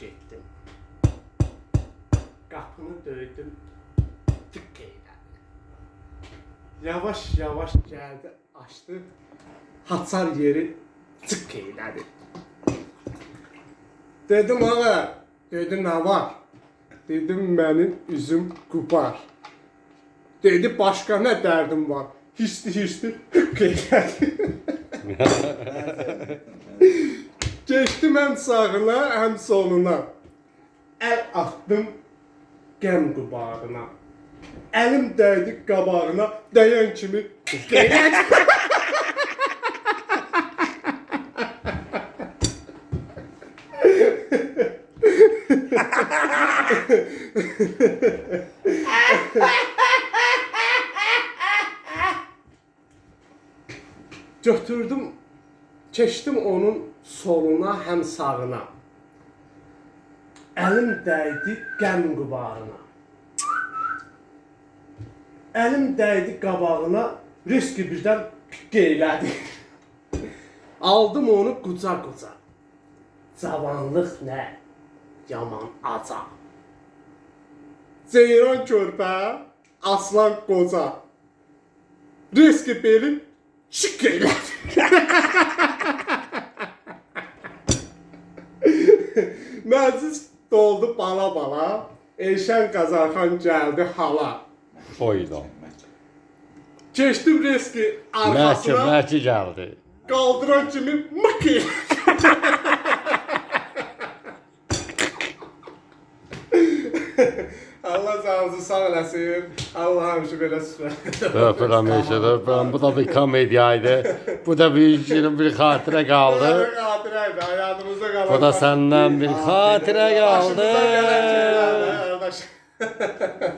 getdim. Qapını döydüm. Tık elədi. Yavaş yavaş gəldi, açdı. Haçar yeri tık elədi. Dedim ağa, dedi nə var? Dedim mənim üzüm qupar. Dedi başqa nə dərdim var? Hisli hisli hık elədi. Geçtim hem sağına hem soluna. El attım gəm qubağına. Əlim dəydi qabağına, dəyən kimi qeyrət. Götürdüm, keçdim onun soluna həm sağına. Əlim dəydi qəm qubağına. Əlim dəydi qabağına, riski birdən qeylədi. Aldım onu quca quca. Cavanlıq nə? Yaman aca. Ceyran körpə, aslan qoca. Riski belin şık eylədi. Məclis doldu bala bala. Elşən Qazarxan gəldi hala. Oydu. Keçdim riski arxasına. məhki gəldi. Qaldıran kimi mık elədi. Allah canınızı sağ eləsin. Allah həmişə belə. Öpürəm eşit, öpürəm. Bu da bir komediyaydı. Bu da bir günün bir xatirə qaldı. Xatirəydi, hayatımızda qalan. Bu da səndən bir xatirə qaldı. Qardaş.